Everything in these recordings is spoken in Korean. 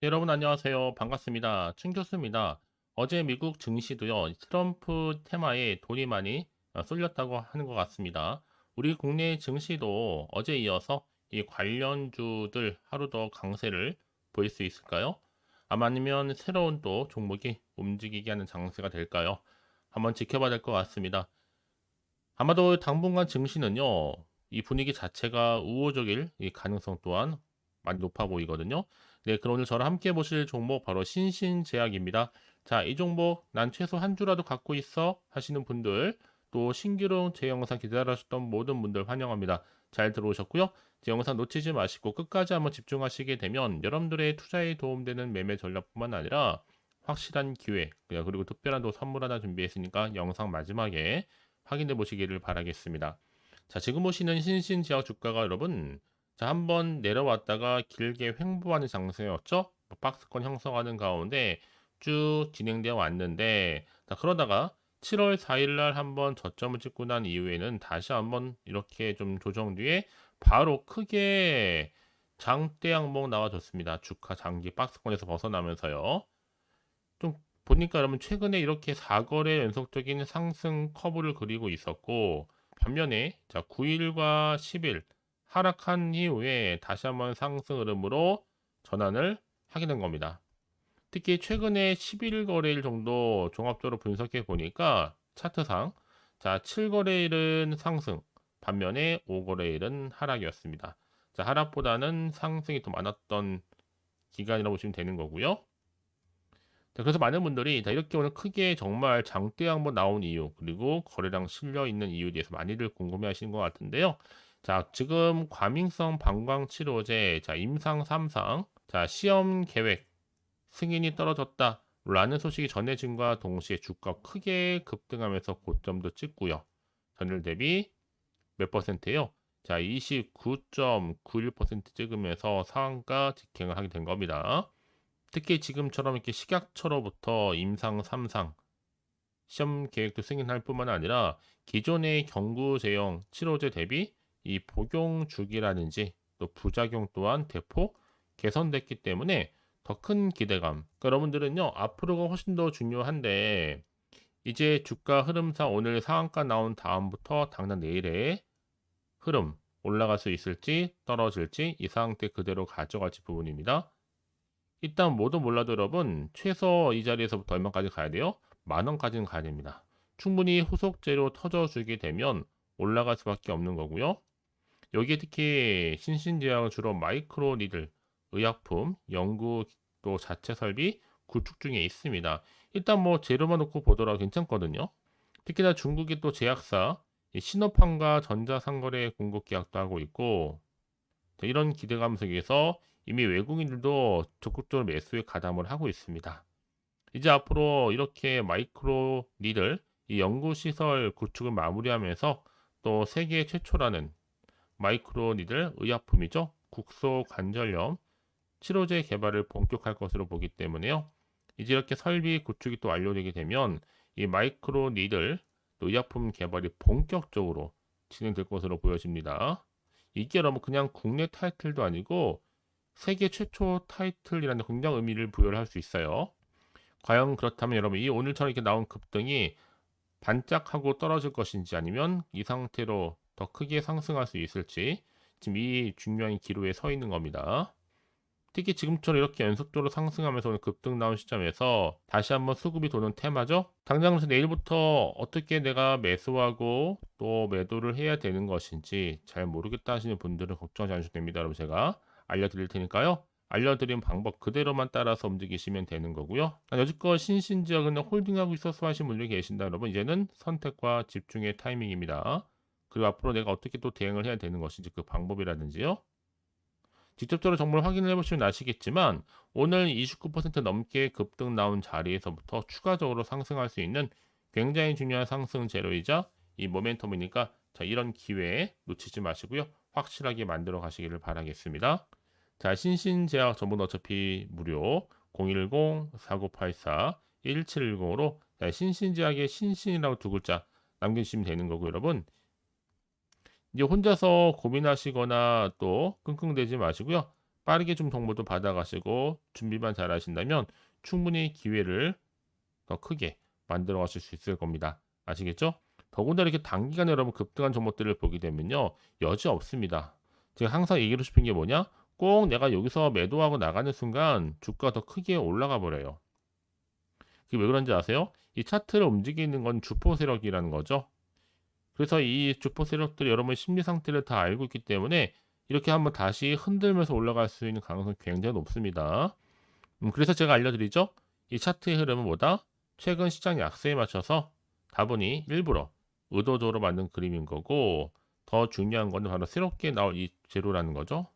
네, 여러분 안녕하세요. 반갑습니다. 춘 교수입니다. 어제 미국 증시도요, 트럼프 테마에 돈이 많이 어, 쏠렸다고 하는 것 같습니다. 우리 국내 증시도 어제 이어서 이 관련주들 하루 더 강세를 보일 수 있을까요? 아마 아니면 새로운 또 종목이 움직이게 하는 장세가 될까요? 한번 지켜봐야 될 것 같습니다. 아마도 당분간 증시는요, 이 분위기 자체가 우호적일 이 가능성 또한 많이 높아 보이거든요. 네, 그럼 오늘 저랑 함께 보실 종목 바로 신신제약입니다. 자, 이 종목 난 최소 한 주라도 갖고 있어 하시는 분들 또 신규로 제 영상 기다리셨던 모든 분들 환영합니다. 잘 들어오셨고요. 제 영상 놓치지 마시고 끝까지 한번 집중하시게 되면 여러분들의 투자에 도움되는 매매 전략뿐만 아니라 확실한 기회 그리고 특별한 또 선물 하나 준비했으니까 영상 마지막에 확인해 보시기를 바라겠습니다. 자, 지금 보시는 신신지역 주가가 여러분 자, 한번 내려왔다가 길게 횡보하는 장세였죠? 뭐 박스권 형성하는 가운데 쭉 진행되어 왔는데, 자, 그러다가 7월 4일 날 한번 저점을 찍고 난 이후에는 다시 한번 이렇게 좀 조정 뒤에 바로 크게 장대 항목 나와줬습니다. 주가 장기 박스권에서 벗어나면서요. 좀 보니까 여러분 최근에 이렇게 4거래 연속적인 상승 커브를 그리고 있었고 반면에 자 9일과 10일 하락한 이후에 다시 한번 상승 흐름으로 전환을 하게 된 겁니다. 특히 최근에 11 거래일 정도 종합적으로 분석해 보니까 차트상 자 7거래일은 상승 반면에 5거래일은 하락이었습니다. 자 하락보다는 상승이 더 많았던 기간이라고 보시면 되는 거고요. 자, 그래서 많은 분들이 자, 이렇게 오늘 크게 정말 장대 한번 나온 이유 그리고 거래량 실려 있는 이유에 대해서 많이들 궁금해 하시는 것 같은데요. 자, 지금 과민성 방광 치료제 자, 임상 3상 자, 시험 계획 승인이 떨어졌다. 라는 소식이 전해진과 동시에 주가 크게 급등하면서 고점도 찍고요. 전일 대비 몇 퍼센트예요? 자, 29.91% 찍으면서 상한가 직행을 하게 된 겁니다. 특히 지금처럼 이렇게 식약처로부터 임상 3상 시험 계획도 승인할 뿐만 아니라 기존의 경구 제형 치료제 대비 이 복용 주기라든지 또 부작용 또한 대폭 개선됐기 때문에 더 큰 기대감. 그러니까 여러분들은요, 앞으로가 훨씬 더 중요한데, 이제 주가 흐름상 오늘 상한가 나온 다음부터 당장 내일의 흐름 올라갈 수 있을지 떨어질지 이 상태 그대로 가져갈지 부분입니다. 일단 뭐도 몰라도 여러분 최소 이 자리에서부터 얼마까지 가야 돼요? 만 원까지는 가야 됩니다. 충분히 후속제로 터져주게 되면 올라갈 수밖에 없는 거고요. 여기에 특히 신신제약은 주로 마이크로 니들, 의약품, 연구 또 자체 설비, 구축 중에 있습니다. 일단 뭐 재료만 놓고 보더라도 괜찮거든요. 특히나 중국이 또 제약사 신호판과 전자상거래 공급 계약도 하고 있고 이런 기대감 속에서 이미 외국인들도 적극적으로 매수에 가담을 하고 있습니다. 이제 앞으로 이렇게 마이크로 니들 이 연구시설 구축을 마무리하면서 또 세계 최초라는 마이크로 니들 의약품이죠. 국소 관절염 치료제 개발을 본격할 것으로 보기 때문에요. 이제 이렇게 설비 구축이 또 완료되게 되면 이 마이크로 니들 의약품 개발이 본격적으로 진행될 것으로 보여집니다. 이게 여러분 그냥 국내 타이틀도 아니고 세계 최초 타이틀이라는 굉장히 의미를 부여를 할 수 있어요. 과연 그렇다면 여러분 이 오늘처럼 이렇게 나온 급등이 반짝하고 떨어질 것인지 아니면 이 상태로 더 크게 상승할 수 있을지 지금 이 중요한 기로에 서 있는 겁니다. 특히 지금처럼 이렇게 연속적으로 상승하면서 오늘 급등 나온 시점에서 다시 한번 수급이 도는 테마죠. 당장 내일부터 어떻게 내가 매수하고 또 매도를 해야 되는 것인지 잘 모르겠다 하시는 분들은 걱정하지 않으셔도 됩니다. 여러분 제가 알려드릴 테니까요. 알려드린 방법 그대로만 따라서 움직이시면 되는 거고요. 여지껏 신신지역은 홀딩하고 있어서 하신 분들이 계신다 여러분 이제는 선택과 집중의 타이밍입니다. 그리고 앞으로 내가 어떻게 또 대응을 해야 되는 것인지 그 방법이라든지요. 직접적으로 정보를 확인을 해보시면 아시겠지만 오늘 29% 넘게 급등 나온 자리에서부터 추가적으로 상승할 수 있는 굉장히 중요한 상승 재료이자 이 모멘텀이니까 자 이런 기회에 놓치지 마시고요. 확실하게 만들어 가시기를 바라겠습니다. 자 신신제약 전부는 어차피 무료 010-4984-1710으로 신신제약의 신신이라고 두 글자 남겨주시면 되는 거고 여러분 이제 혼자서 고민하시거나 또 끙끙대지 마시고요. 빠르게 좀 정보도 받아가시고 준비만 잘 하신다면 충분히 기회를 더 크게 만들어 가실 수 있을 겁니다. 아시겠죠? 더군다나 이렇게 단기간에 여러분 급등한 종목들을 보게 되면요. 여지 없습니다. 제가 항상 얘기를 싶은 게 뭐냐? 꼭 내가 여기서 매도하고 나가는 순간 주가가 더 크게 올라가 버려요. 그게 왜 그런지 아세요? 이 차트를 움직이는 건 주포 세력이라는 거죠. 그래서 이 주포 세력들이 여러분의 심리 상태를 다 알고 있기 때문에 이렇게 한번 다시 흔들면서 올라갈 수 있는 가능성이 굉장히 높습니다. 음, 그래서 제가 알려드리죠. 이 차트의 흐름은 뭐다? 최근 시장 약세에 맞춰서 다분히 일부러 의도적으로 만든 그림인 거고 더 중요한 건 바로 새롭게 나올 이 재료라는 거죠.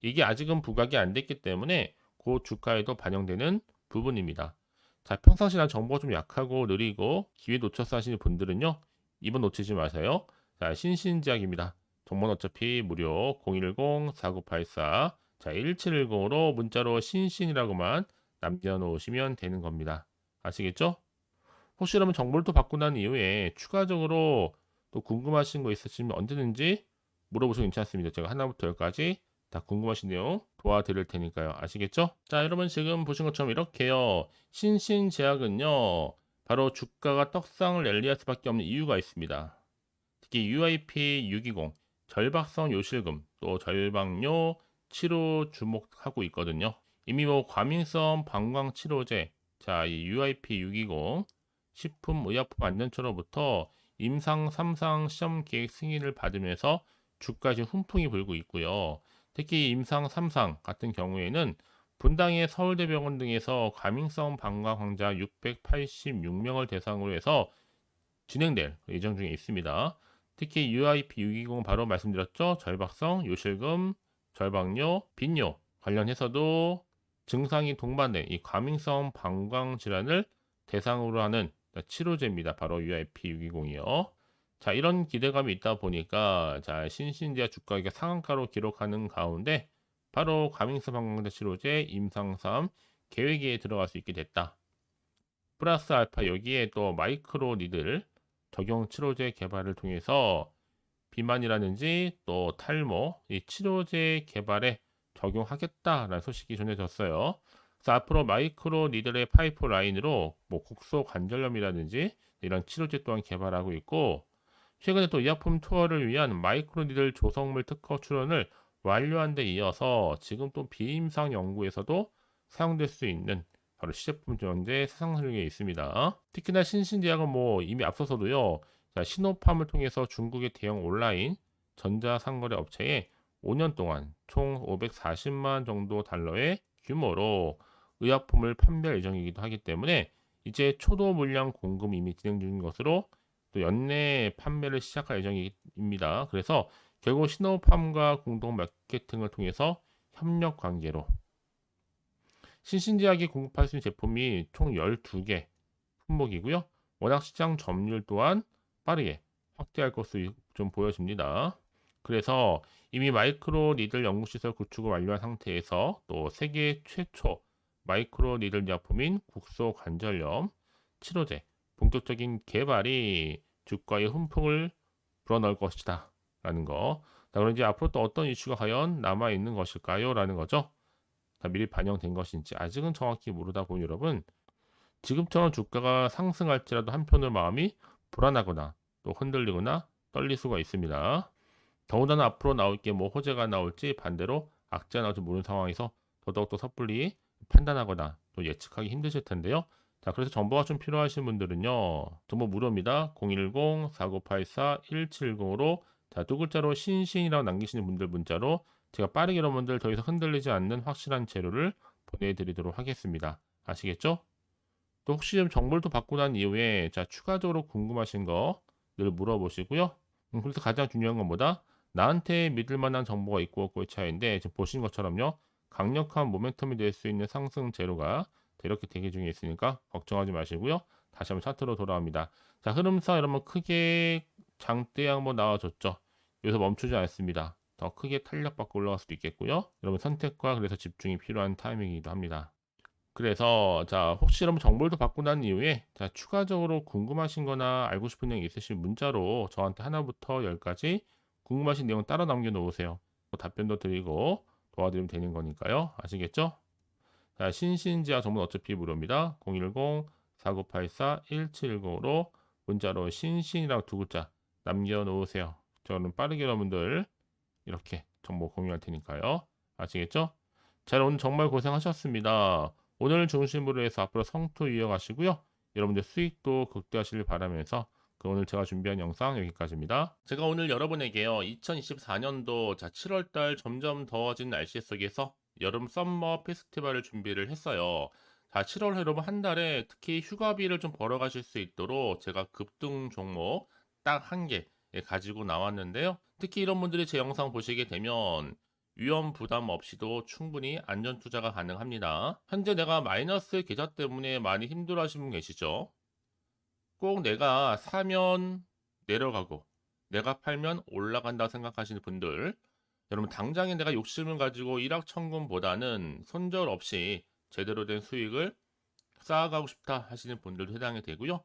이게 아직은 부각이 안 됐기 때문에 그 주가에도 반영되는 부분입니다. 자, 평상시 난 정보가 좀 약하고 느리고 기회 놓쳐서 하시는 분들은요. 이번 놓치지 마세요. 자, 신신제약입니다. 정보는 어차피 무료 010-4984 자, 1710으로 문자로 신신이라고만 남겨놓으시면 되는 겁니다. 아시겠죠? 혹시 여러분 정보를 또 받고 난 이후에 추가적으로 또 궁금하신 거 있으시면 언제든지 물어보셔도 괜찮습니다. 제가 하나부터 열까지 다 궁금하신 내용 도와드릴 테니까요. 아시겠죠? 자, 여러분 지금 보신 것처럼 이렇게요. 신신제약은요. 바로 주가가 떡상을 랠리할 수밖에 없는 이유가 있습니다. 특히 UIP 620 절박성 요실금 또 절박뇨 치료 주목하고 있거든요. 이미 뭐 과민성 방광 치료제 자, 이 UIP 620 식품의약품 안전처로부터 임상 3상 시험 계획 승인을 받으면서 주가 지금 훈풍이 불고 있고요. 특히 임상 3상 같은 경우에는 분당의 서울대병원 등에서 과민성 방광 환자 686명을 대상으로 해서 진행될 예정 중에 있습니다. 특히 UIP 620 바로 말씀드렸죠. 절박성, 요실금, 절박뇨, 빈뇨 관련해서도 증상이 동반된 이 과민성 방광 질환을 대상으로 하는 치료제입니다. 바로 UIP 620이요. 자, 이런 기대감이 있다 보니까 자, 신신제약 주가가 상한가로 기록하는 가운데 바로 과민성 방광제 치료제 임상 3 계획에 들어갈 수 있게 됐다. 플러스 알파 여기에 또 마이크로 니들 적용 치료제 개발을 통해서 비만이라든지 또 탈모 이 치료제 개발에 적용하겠다라는 소식이 전해졌어요. 그래서 앞으로 마이크로 니들의 파이프 라인으로 뭐 국소 관절염이라든지 이런 치료제 또한 개발하고 있고 최근에 또 의약품 투어를 위한 마이크로 니들 조성물 특허 출원을 완료한 데 이어서 지금 또 비임상 연구에서도 사용될 수 있는 바로 시제품 전제 세상 설계에 있습니다. 특히나 신신제약은 뭐 이미 앞서서도요. 자, 신호팜을 통해서 중국의 대형 온라인 전자상거래 업체에 5년 동안 총 540만 정도 달러의 규모로 의약품을 판매할 예정이기도 하기 때문에 이제 초도 물량 공급이 이미 진행 중인 것으로 또 연내 판매를 시작할 예정입니다. 그래서 결국 신호팜과 공동 마케팅을 통해서 협력 관계로 신신제약이 공급할 수 있는 제품이 총 12개 품목이고요. 워낙 시장 점유율 또한 빠르게 확대할 것으로 좀 보여집니다. 그래서 이미 마이크로 니들 연구시설 구축을 완료한 상태에서 또 세계 최초 마이크로 니들 약품인 국소 관절염 치료제 본격적인 개발이 주가의 훈풍을 불어넣을 것이다 라는 거. 자, 그럼 이제 앞으로 또 어떤 이슈가 과연 남아 있는 것일까요? 라는 거죠. 다 미리 반영된 것인지 아직은 정확히 모르다 보니 여러분 지금처럼 주가가 상승할지라도 한편으로 마음이 불안하거나 또 흔들리거나 떨릴 수가 있습니다. 더군다나 앞으로 나올 게 뭐 호재가 나올지 반대로 악재가 나올지 모르는 상황에서 더더욱더 섣불리 판단하거나 또 예측하기 힘드실 텐데요. 자, 그래서 정보가 좀 필요하신 분들은요. 정보 무료입니다. 010-4984-1710으로 자, 두 글자로 신신이라고 남기시는 분들 문자로 제가 빠르게 여러분들 더 이상 흔들리지 않는 확실한 재료를 보내드리도록 하겠습니다. 아시겠죠? 또 혹시 좀 정보를 또 받고 난 이후에 자 추가적으로 궁금하신 거 늘 물어보시고요. 음, 그래서 가장 중요한 건 뭐다? 나한테 믿을 만한 정보가 있고 없고의 차이인데 지금 보신 것처럼요. 강력한 모멘텀이 될 수 있는 상승 재료가 이렇게 대기 중에 있으니까 걱정하지 마시고요. 다시 한번 차트로 돌아옵니다. 자 흐름상 여러분 크게 장대 한번 나와줬죠. 여기서 멈추지 않습니다. 더 크게 탄력받고 올라갈 수도 있겠고요. 여러분 선택과 그래서 집중이 필요한 타이밍이기도 합니다. 그래서 자 혹시 여러분 정보를 더 받고 난 이후에 자 추가적으로 궁금하신 거나 알고 싶은 내용 있으시면 문자로 저한테 하나부터 열까지 궁금하신 내용 따라 남겨 놓으세요. 답변도 드리고 도와드리면 되는 거니까요. 아시겠죠? 자, 신신지하 정보는 어차피 무료입니다. 010-4984-1710으로 문자로 신신이라고 두 글자 남겨놓으세요. 저는 빠르게 여러분들 이렇게 정보 공유할 테니까요. 아시겠죠? 자, 오늘 정말 고생하셨습니다. 오늘 중심으로 해서 앞으로 성투 이어가시고요. 여러분들 수익도 극대화하시길 바라면서 그 오늘 제가 준비한 영상 여기까지입니다. 제가 오늘 여러분에게요. 2024년도 자 7월달 점점 더워진 날씨 속에서 여름 썸머 페스티벌을 준비를 했어요. 자 7월 여러분 한 달에 특히 휴가비를 좀 벌어가실 수 있도록 제가 급등 종목 딱 한 개 가지고 나왔는데요. 특히 이런 분들이 제 영상 보시게 되면 위험 부담 없이도 충분히 안전 투자가 가능합니다. 현재 내가 마이너스 계좌 때문에 많이 힘들어 하시는 분 계시죠? 꼭 내가 사면 내려가고 내가 팔면 올라간다 생각하시는 분들 여러분 당장에 내가 욕심을 가지고 일확천금보다는 손절 없이 제대로 된 수익을 쌓아가고 싶다 하시는 분들도 해당이 되고요.